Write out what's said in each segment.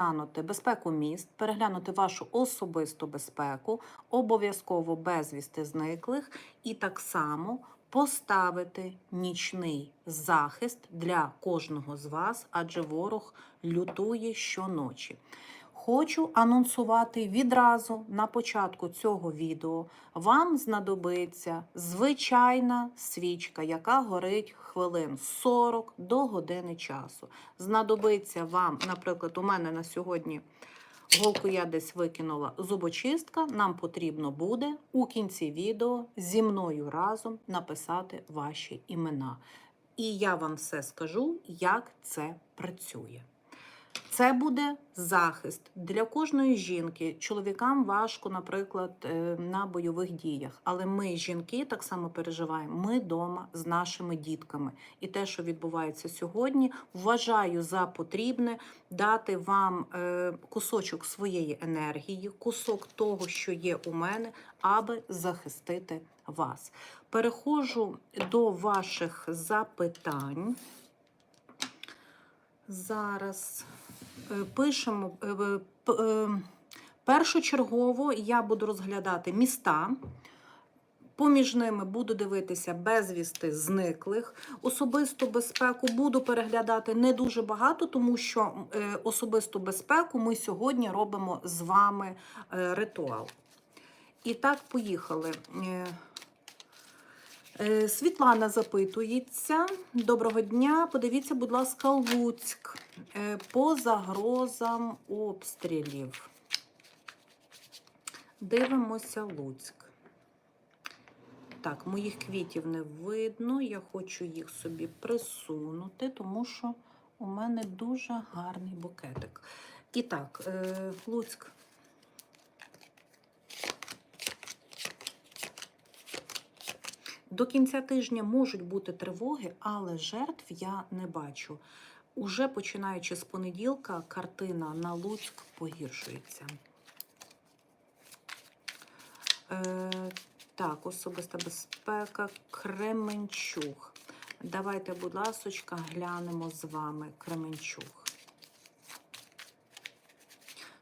переглянути безпеку міст, переглянути вашу особисту безпеку, обов'язково безвісти зниклих, і так само поставити нічний захист для кожного з вас, адже ворог лютує щоночі. Хочу анонсувати відразу на початку цього відео. Вам знадобиться звичайна свічка, яка горить хвилин 40 до години часу. Знадобиться вам, наприклад, у мене на сьогодні голку я десь викинула зубочистка. Нам потрібно буде у кінці відео зі мною разом написати ваші імена. І я вам все скажу, як це працює. Це буде захист для кожної жінки. Чоловікам важко, наприклад, е, на бойових діях. Але ми, жінки, так само переживаємо. Ми вдома з нашими дітками. І те, що відбувається сьогодні, вважаю за потрібне дати вам е, кусочок своєї енергії, кусок того, що є у мене, аби захистити вас. Переходжу до ваших запитань. Зараз е, пишемо е, е, першочергово я буду розглядати міста. Поміж ними буду дивитися безвісти зниклих. Особисту безпеку буду переглядати не дуже багато, тому що особисту безпеку ми сьогодні робимо з вами ритуал. І так, поїхали. Е, Світлана запитується. Доброго дня. Подивіться, будь ласка, Луцьк Е, по загрозам обстрілів. Дивимося Луцьк. Так, моїх квітів не видно. Я хочу їх собі присунути, тому що у мене дуже гарний букетик. І так, е, Луцьк. До кінця тижня можуть бути тривоги, але жертв я не бачу. Уже починаючи з понеділка, картина на Луцьк погіршується. Е, так, особиста безпека, Кременчуг. Давайте, будь ласочка, глянемо з вами Кременчуг.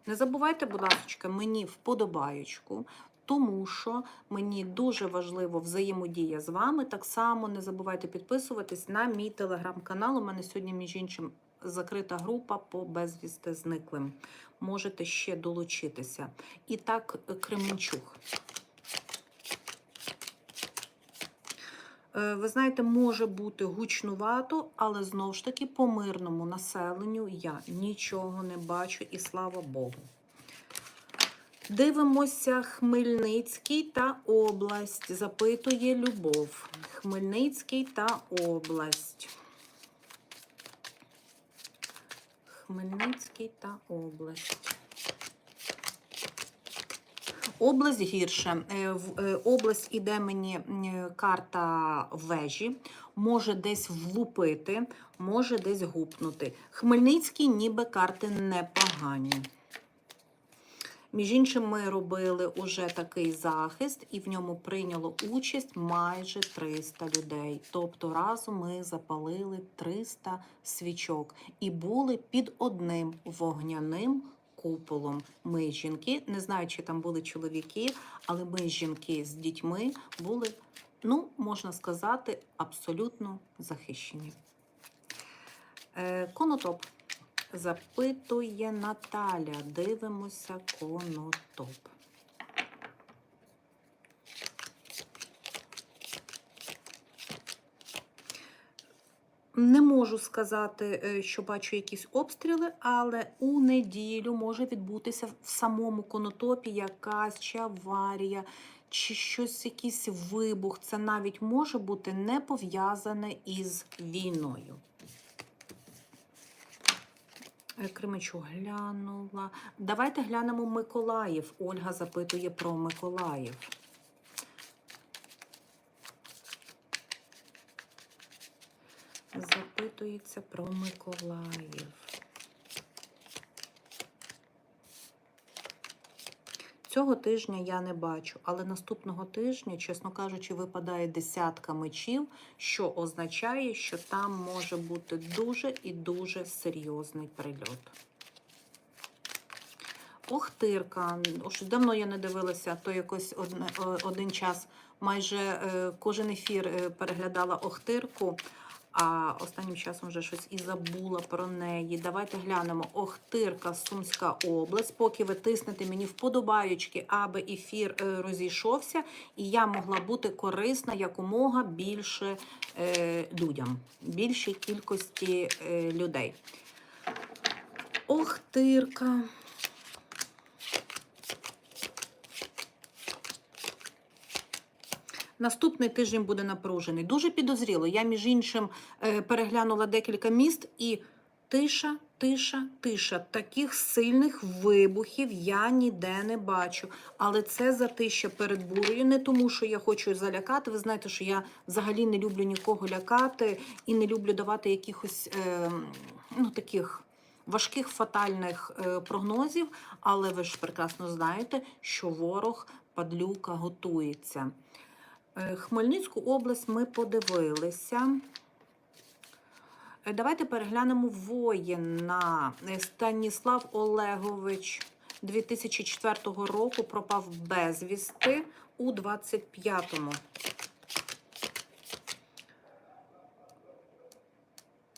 Не забувайте, будь ласка, мені вподобаючку, тому що мені дуже важливо взаємодія з вами. Так само не забувайте підписуватись на мій телеграм-канал. У мене сьогодні, між іншим, закрита група по безвісти зниклим. Можете ще долучитися. І так, Кременчуг. Е, Ви знаєте, може бути гучнувато, але знову ж таки по мирному населенню я нічого не бачу і слава Богу. Дивимося Хмельницький та область. Запитує Любов. Хмельницький та область. Хмельницький та область. Область гірше. Е, в- е, Область іде мені карта вежі, може десь влупити, може десь гупнути. Хмельницький ніби карти непогані. Між іншим, ми робили уже такий захист, і в ньому прийняло участь майже 300 людей. Тобто разом ми запалили 300 свічок і були під одним вогняним куполом. Ми, жінки, не знаю, чи там були чоловіки, але ми, жінки з дітьми, були, ну, можна сказати, абсолютно захищені. Е, Конотоп. Запитує Наталя. Дивимося конотоп. Не можу сказати, е, що бачу якісь обстріли, але у неділю може відбутися в самому конотопі якась чи аварія, чи щось, якийсь вибух. Це навіть може бути не пов'язане із війною. Е, Кременчуг глянула. Давайте глянемо Миколаїв. Ольга запитує про Миколаїв. Запитується про Миколаїв. Цього тижня я не бачу, але наступного тижня, чесно кажучи, випадає десятка мечів, що означає, що там може бути дуже і дуже серйозний прильот. Охтирка. О, давно я не дивилася, то якось один час майже е, кожен ефір е, переглядала Охтирку, а останнім часом вже щось і забула про неї. Давайте глянемо. Охтирка, Сумська область. Поки ви тиснете мені вподобаючки, аби ефір е, розійшовся, і я могла бути корисна якомога більше е, людям, більшій кількості е, людей. Охтирка. Наступний тиждень буде напружений. Дуже підозріло. Я, між іншим, е, переглянула декілька міст і тиша, тиша, тиша. Таких сильних вибухів я ніде не бачу. Але це затища перед бурею. Не тому, що я хочу залякати. Ви знаєте, що я взагалі не люблю нікого лякати і не люблю давати якихось е, ну, таких. Важких фатальних е, прогнозів, але ви ж прекрасно знаєте, що ворог падлюка готується. Е, Хмельницьку область ми подивилися. Е, Давайте переглянемо воїна. Е, Станіслав Олегович 2004 року пропав безвісти у 25-му.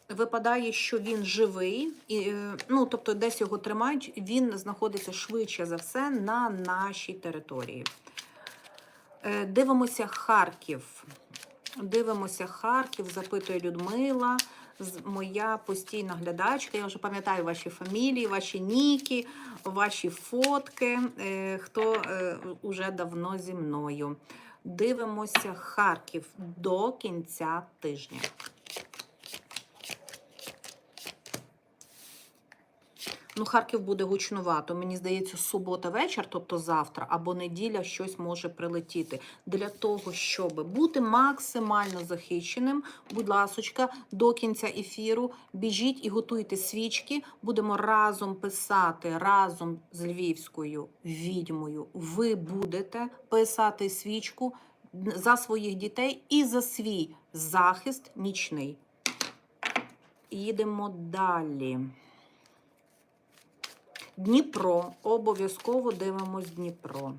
Випадає, що він живий, і, ну, тобто десь його тримають, він знаходиться швидше за все на нашій території. Е, Дивимося Харків. Дивимося Харків, запитує Людмила, моя постійна глядачка. Я вже пам'ятаю ваші фамілії, ваші ніки, ваші фотки, е, хто е, уже давно зі мною. Дивимося Харків до кінця тижня. Ну, Харків буде гучнувато. Мені здається, субота вечір, тобто завтра або неділя, щось може прилетіти. Для того, щоб бути максимально захищеним, будь ласочка, до кінця ефіру біжіть і готуйте свічки. Будемо разом писати разом з львівською відьмою. Ви будете писати свічку за своїх дітей і за свій захист нічний. Їдемо далі. Дніпро. Обов'язково дивимось Дніпро.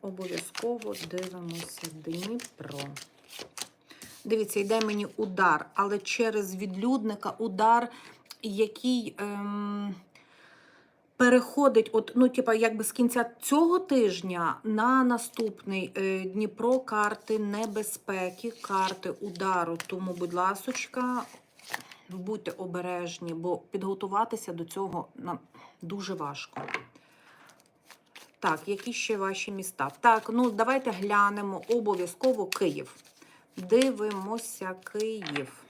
Обов'язково дивимося Дніпро. Дивіться, йде мені удар, але через відлюдника удар, який ем, переходить, от, ну, типа, якби з кінця цього тижня на наступний е, Дніпро карти небезпеки, карти удару. Тому, будь ласочка, будьте обережні, бо підготуватися до цього нам дуже важко. Так, які ще ваші міста? Так, ну давайте глянемо обов'язково Київ. Дивимося Київ.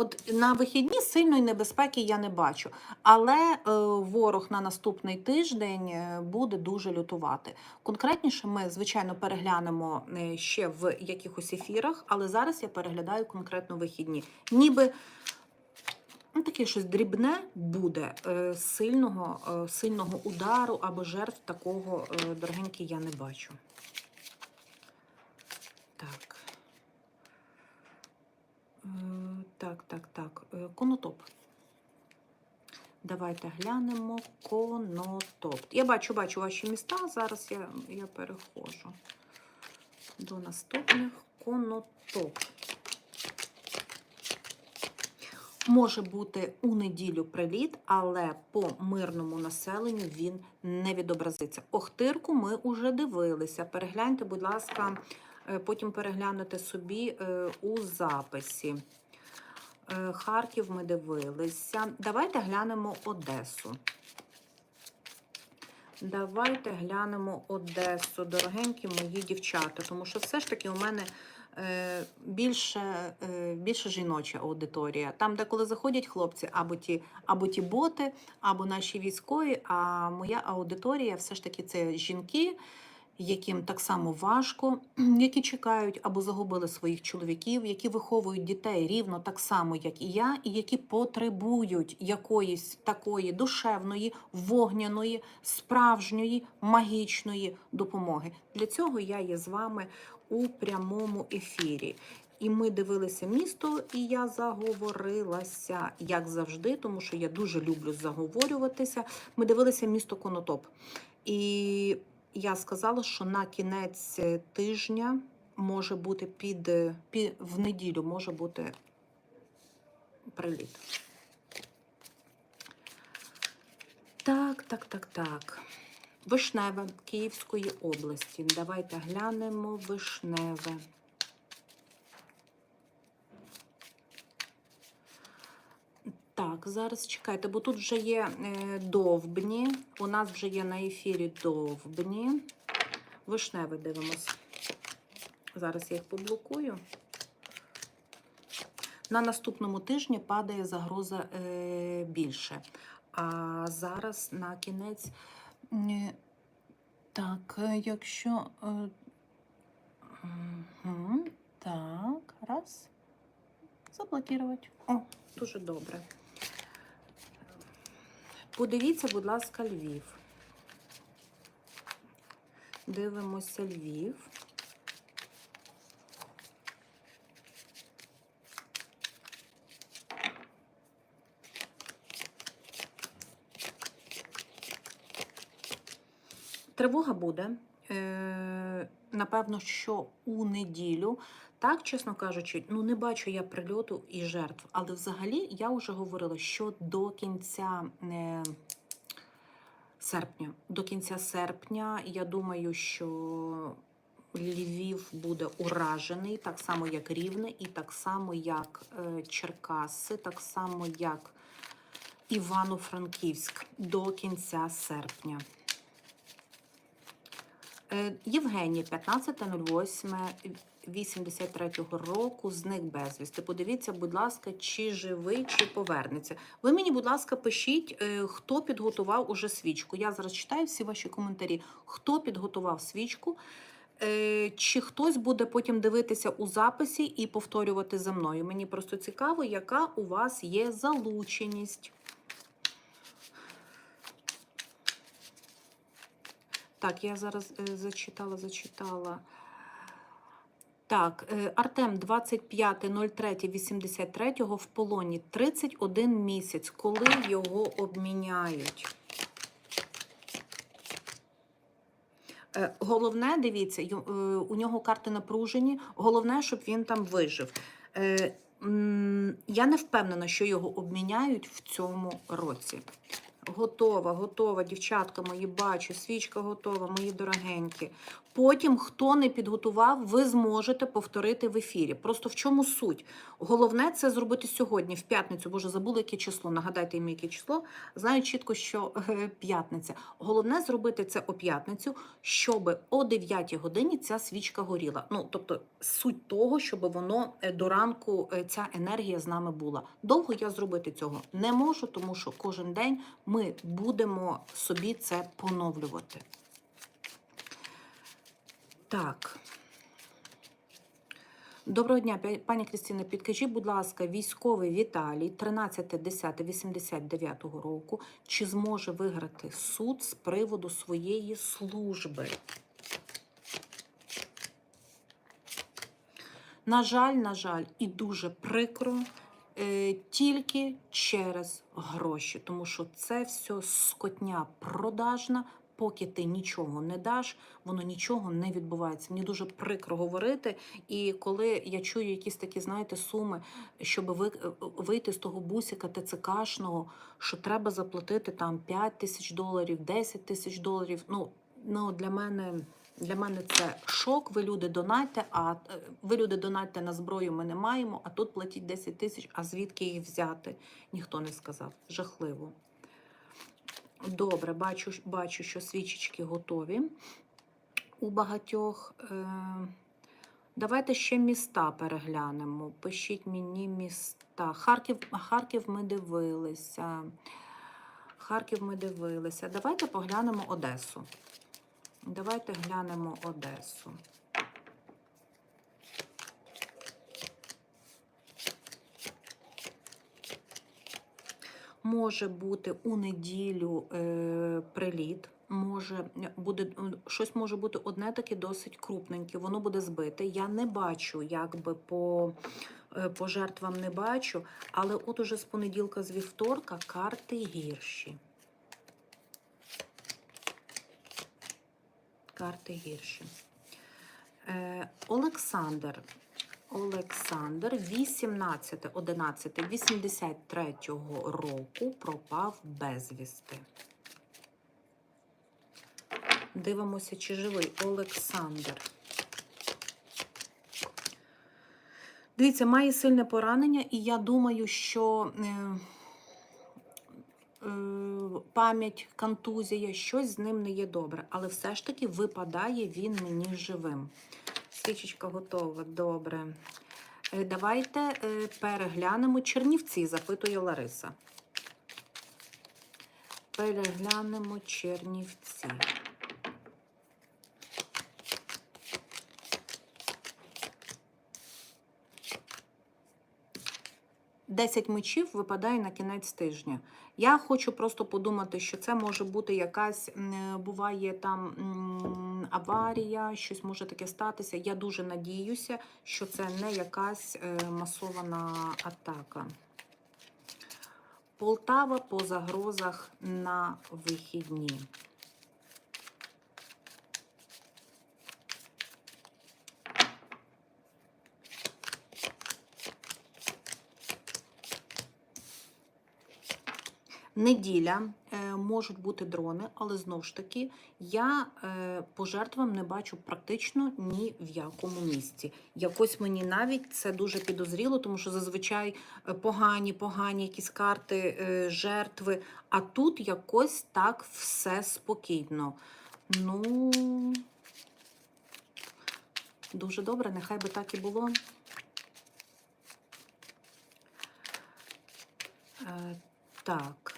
От на вихідні сильної небезпеки я не бачу, але е, ворог на наступний тиждень е, буде дуже лютувати. Конкретніше, ми звичайно переглянемо е, ще в якихось ефірах, але зараз я переглядаю конкретно вихідні. Ніби ну, таке щось дрібне буде сильного, сильного удару або жертв такого дорогенькі я не бачу. Так. Е, Так, так, так. Е, Конотоп. Давайте глянемо конотоп. Я бачу, бачу ваші міста. Зараз я, я переходжу до наступних конотоп. Може бути у неділю приліт, але по мирному населенню він не відобразиться. Охтирку ми вже дивилися. Перегляньте, будь ласка, потім переглянете собі е, у записі. Е, Харків ми дивилися. Давайте глянемо Одесу. Давайте глянемо Одесу, дорогенькі мої дівчата, тому що все ж таки у мене е, більше, е, більше жіноча аудиторія. Там, де коли заходять хлопці, або ті, або ті боти, або наші військові, а моя аудиторія все ж таки це жінки. Яким так само важко, які чекають або загубили своїх чоловіків, які виховують дітей рівно так само, як і я, і які потребують якоїсь такої душевної, вогняної, справжньої, магічної допомоги. Для цього я є з вами у прямому ефірі. І ми дивилися місто, і я заговорилася, як завжди, тому що я дуже люблю заговорюватися. Ми дивилися місто Конотоп. І я сказала, що на кінець е, тижня може бути під, е, під в неділю може бути приліт. Так, так, так, так. Вишневе Київської області. Давайте глянемо вишневе. Так, зараз чекайте, бо тут вже є е, довбні. У нас вже є на ефірі довбні. Вишневе дивимось. Зараз я їх поблокую. На наступному тижні падає загроза е, більше. А зараз на кінець. е, Так, якщо. Е, мгм, так, раз. Заблокувати. О, дуже добре. Подивіться, будь ласка, Львів. Дивимося Львів. Тривога буде. Е, Напевно, що у неділю. Так, чесно кажучи, ну не бачу я прильоту і жертв. Але взагалі я вже говорила, що до кінця е, серпня, до кінця серпня, я думаю, що Львів буде уражений, так само, як Рівне, і так само, як е, Черкаси, так само, як Івано-Франківськ до кінця серпня. Е, Євгенія, 15.08. 83-го року зник безвісти. Подивіться, будь ласка, чи живий, чи повернеться. Ви мені, будь ласка, пишіть, е, хто підготував уже свічку. Я зараз читаю всі ваші коментарі. Хто підготував свічку? Е, чи хтось буде потім дивитися у записі і повторювати за мною? Мені просто цікаво, яка у вас є залученість. Так, я зараз е, зачитала, зачитала. Так, е, Артем 25.03.83 в полоні 31 місяць, коли його обміняють. Е, Головне, дивіться, е, у нього карти напружені. Головне, щоб він там вижив. Я не впевнена, що його обміняють в цьому році. Готова, готова, дівчатка мої, бачу, свічка готова, мої дорогенькі. Потім, хто не підготував, ви зможете повторити в ефірі. Просто в чому суть? Головне це зробити сьогодні, в п'ятницю. Боже, забула, яке число. Нагадайте мені, яке число. Знаю чітко, що е, п'ятниця. Головне зробити це о п'ятницю, щоб о 9 годині ця свічка горіла. Ну, тобто, суть того, щоб воно е, до ранку е, ця енергія з нами була. Довго я зробити цього не можу, тому що кожен день ми будемо собі це поновлювати. Так. Доброго дня, пані Крістіна. Підкажіть, будь ласка, військовий Віталій 13.10.89 року, чи зможе виграти суд з приводу своєї служби? На жаль, на жаль, і дуже прикро тільки через гроші, тому що це все скотня продажна. Поки ти нічого не даш, воно нічого не відбувається. Мені дуже прикро говорити. І коли я чую якісь такі, знаєте, суми, щоб ви, вийти з того бусика ТЦКшного, що треба заплатити там 5 тисяч доларів, 10 тисяч доларів. Ну, ну для мене. Для мене це шок. Ви люди донатьте, а е, ви люди донатьте на зброю. Ми не маємо. А тут платіть 10 тисяч. А звідки їх взяти? Ніхто не сказав. Жахливо. Добре, бачу, бачу, що свічечки готові у багатьох. Е, Давайте ще міста переглянемо. Пишіть мені міста. Харків, Харків ми дивилися. Харків ми дивилися. Давайте поглянемо Одесу. Давайте глянемо Одесу. Може бути у неділю е, приліт, може буде е, щось може бути одне таке досить крупненьке, воно буде збите. Я не бачу, якби по, е, по жертвам не бачу, але от уже з понеділка, з вівторка карти гірші. Карти гірші. Е, Олександр. Олександр 18, 11, 83 року пропав безвісти. Дивимося, чи живий Олександр. Дивіться, має сильне поранення, і я думаю, що е, пам'ять, контузія, щось з ним не є добре. Але все ж таки випадає він мені живим. Свічечка готова, добре. Е, Давайте е, переглянемо Чернівці, запитує Лариса. Переглянемо Чернівці. Десять мечів випадає на кінець тижня. Я хочу просто подумати, що це може бути якась, буває там аварія, щось може таке статися. Я дуже надіюся, що це не якась е, масована атака. Полтава по загрозах на вихідні. Неділя е, можуть бути дрони, але знову ж таки я е, по жертвам не бачу практично ні в якому місці. Якось мені навіть це дуже підозріло, тому що зазвичай е, погані, погані якісь карти жертви. А тут якось так все спокійно. Ну дуже добре, нехай би так і було. Так.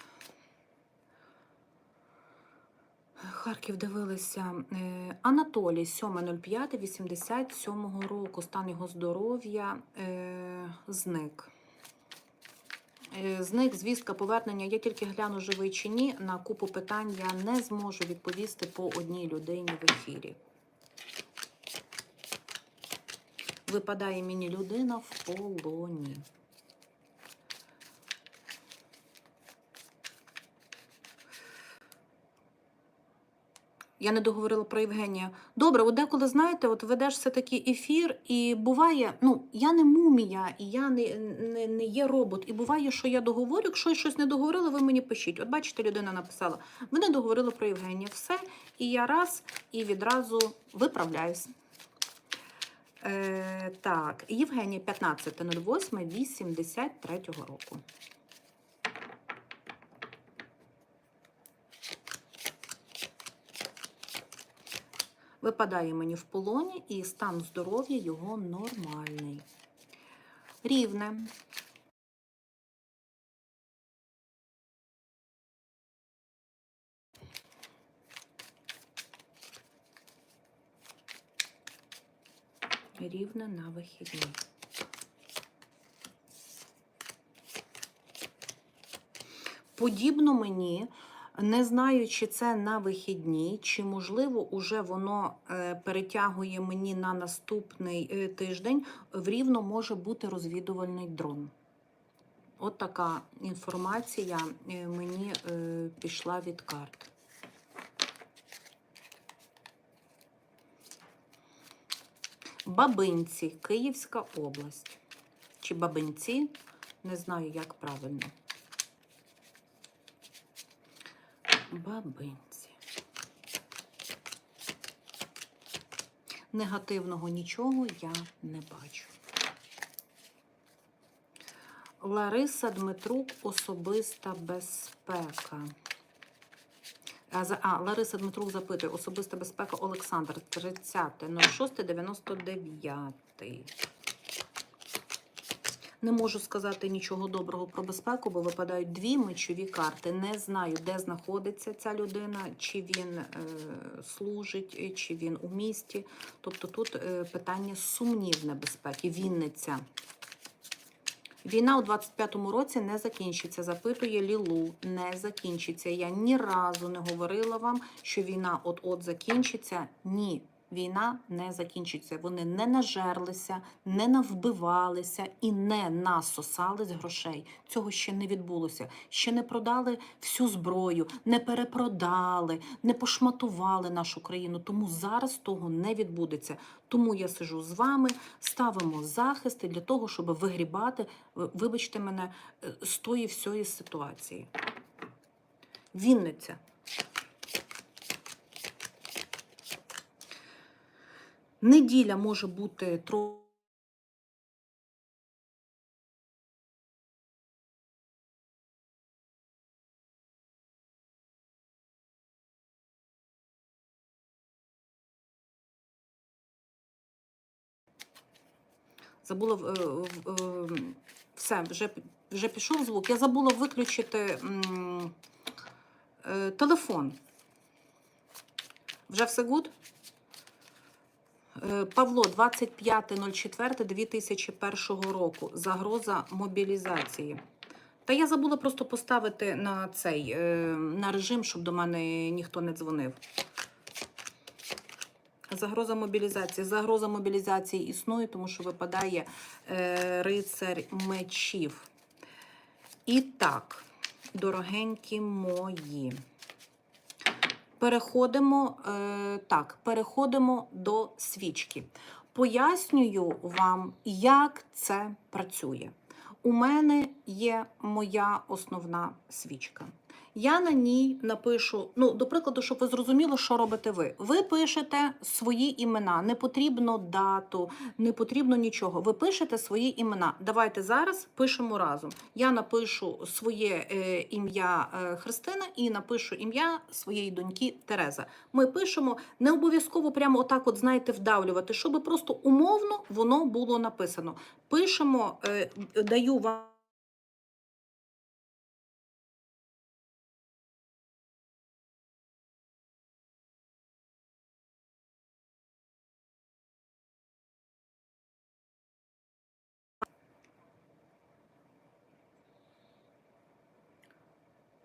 Харків дивилися. Е, Анатолій 7.05.87 року. Стан його здоров'я е, зник. Е, Зник звістка повернення. Я тільки гляну живий чи ні. На купу питань я не зможу відповісти по одній людині в ефірі. Випадає мені людина в полоні. Я не договорила про Євгенія. Добре, от деколи, знаєте, от ведеш все-таки ефір, і буває, ну, я не мумія, і я не, не, не є робот. І буває, що я договорю, якщо я щось не договорила, ви мені пишіть. От бачите, людина написала, ви не договорили про Євгенія. Все, і я раз і відразу виправляюсь. Е, так, Євгенія 15.08.83 року. Випадає мені в полоні і стан здоров'я його нормальний. Рівне. Рівне на вихідні. Подібно мені, не знаю, чи це на вихідні, чи, можливо, уже воно е, перетягує мені на наступний е, тиждень, в рівно може бути розвідувальний дрон. От така інформація е, мені пішла від карт. Бабинці, Київська область. Чи бабинці, не знаю, як правильно. Бабинці. Негативного нічого я не бачу. Лариса Дмитрук особиста безпека. А, Лариса Дмитрук запитує, особиста безпека Олександр 30 06 99. Не можу сказати нічого доброго про безпеку, бо випадають дві мечові карти. Не знаю, де знаходиться ця людина, чи він е, служить, е, чи він у місті. Тобто тут е, питання сумнівне безпеки. Вінниця. Війна у 25-му році не закінчиться. Запитує Лілу, не закінчиться. Я ні разу не говорила вам, що війна от-от закінчиться. Ні, війна не закінчиться. Вони не нажерлися, не навбивалися і не насосались грошей. Цього ще не відбулося. Ще не продали всю зброю, не перепродали, не пошматували нашу країну. Тому зараз того не відбудеться. Тому я сижу з вами, ставимо захисти для того, щоб вигрібати, вибачте мене, е, з тої всієї ситуації. Вінниця. Неділя може бути трохи. Забула е, все, вже, вже пішов звук. Я забула виключити е, телефон. Вже все гуд? Е, Павло, 25.04.2001 року. Загроза мобілізації. Та я забула просто поставити на цей е, на режим, щоб до мене ніхто не дзвонив. Загроза мобілізації. Загроза мобілізації існує, тому що випадає е, рицар мечів. І так, дорогенькі мої. Переходимо, е, так, переходимо до свічки. Пояснюю вам, як це працює. У мене є моя основна свічка. Я на ній напишу, ну, до прикладу, щоб ви зрозуміли, що робите ви. Ви пишете свої імена, не потрібно дату, не потрібно нічого. Ви пишете свої імена. Давайте зараз пишемо разом. Я напишу своє е, ім'я е, Христина і напишу ім'я своєї доньки Тереза. Ми пишемо не обов'язково прямо отак, от знаєте, вдавлювати, щоб просто умовно воно було написано. Пишемо, е, даю вам.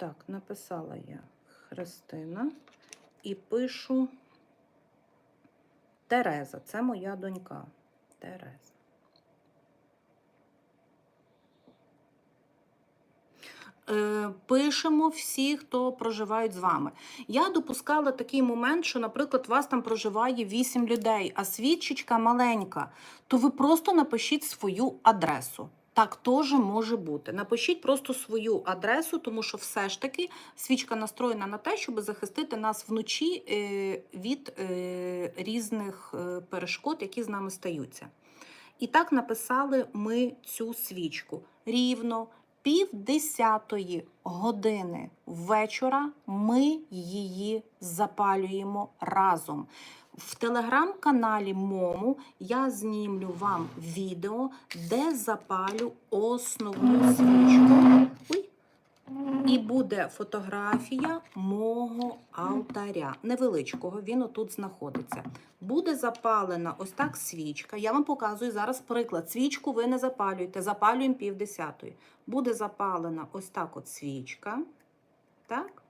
Так, написала я Христина і пишу Тереза. Це моя донька. Тереза. Е, Пишемо всі, хто проживають з вами. Я допускала такий момент, що, наприклад, вас там проживає 8 людей, а свідчечка маленька, то ви просто напишіть свою адресу. Так теж може бути. Напишіть просто свою адресу, тому що все ж таки свічка настроєна на те, щоб захистити нас вночі е, від е, різних е, перешкод, які з нами стаються. І так написали ми цю свічку. Рівно пів десятої години вечора ми її запалюємо разом. В телеграм-каналі Мому я знімлю вам відео, де запалю основну свічку. Ой. І буде фотографія мого алтаря. Невеличкого, він отут знаходиться. Буде запалена ось так свічка. Я вам показую зараз приклад. Свічку ви не запалюєте, запалюємо пів десятої. Буде запалена ось так от свічка. Так?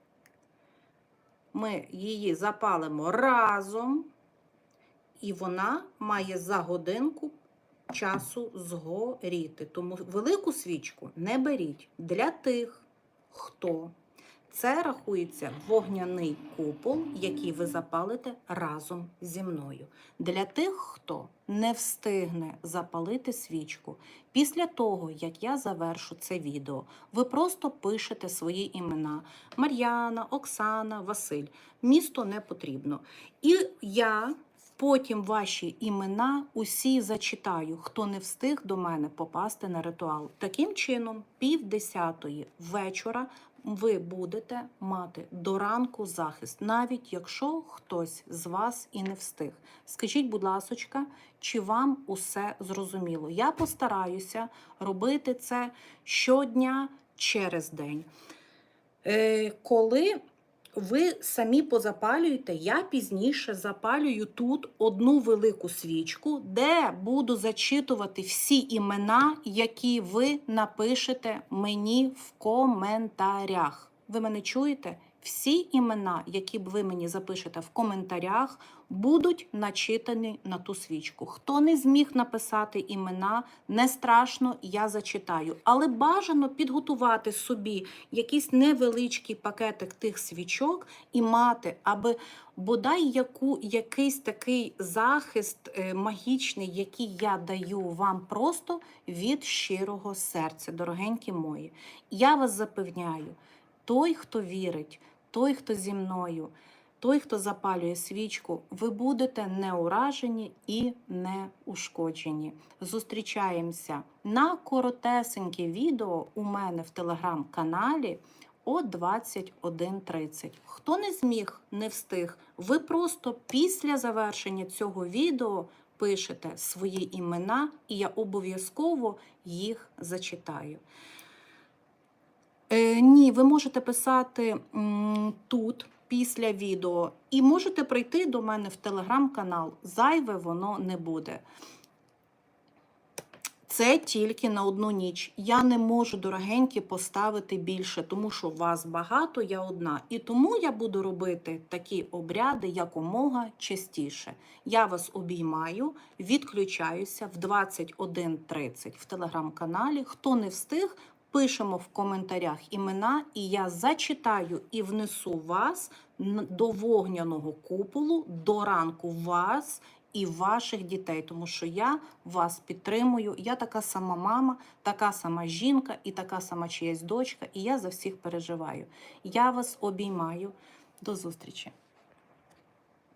Ми її запалимо разом, і вона має за годинку часу згоріти. Тому велику свічку не беріть для тих, хто. Це рахується вогняний купол, який ви запалите разом зі мною. Для тих, хто не встигне запалити свічку, після того, як я завершу це відео, ви просто пишете свої імена: Мар'яна, Оксана, Василь. Місто не потрібно. І я потім ваші імена усі зачитаю, хто не встиг до мене попасти на ритуал. Таким чином, пів десятої вечора ви будете мати до ранку захист, навіть якщо хтось з вас і не встиг. Скажіть, будь ласочка, чи вам усе зрозуміло? Я постараюся робити це щодня через день. Е, коли ви самі позапалюєте, я пізніше запалюю тут одну велику свічку, де буду зачитувати всі імена, які ви напишете мені в коментарях. Ви мене чуєте? Всі імена, які б ви мені запишете в коментарях, будуть начитані на ту свічку. Хто не зміг написати імена, не страшно, я зачитаю. Але бажано підготувати собі якийсь невеличкий пакетик тих свічок і мати, аби бодай яку, якийсь такий захист е, магічний, який я даю вам просто від щирого серця, дорогенькі мої. Я вас запевняю, той, хто вірить, той, хто зі мною, той, хто запалює свічку, ви будете не уражені і не ушкоджені. Зустрічаємося на коротесеньке відео у мене в телеграм-каналі о 21.30. Хто не зміг, не встиг, ви просто після завершення цього відео пишете свої імена, і я обов'язково їх зачитаю. Е, ні, ви можете писати тут після відео, і можете прийти до мене в телеграм-канал. Зайве воно не буде. Це тільки на одну ніч. Я не можу, дорогенькі, поставити більше, тому що вас багато, я одна. І тому я буду робити такі обряди якомога частіше. Я вас обіймаю, відключаюся в 21.30 в телеграм-каналі. Хто не встиг, пишемо в коментарях імена, і я зачитаю і внесу вас до вогняного куполу, до ранку вас і ваших дітей, тому що я вас підтримую. Я така сама мама, така сама жінка і така сама чиясь дочка, і я за всіх переживаю. Я вас обіймаю. До зустрічі!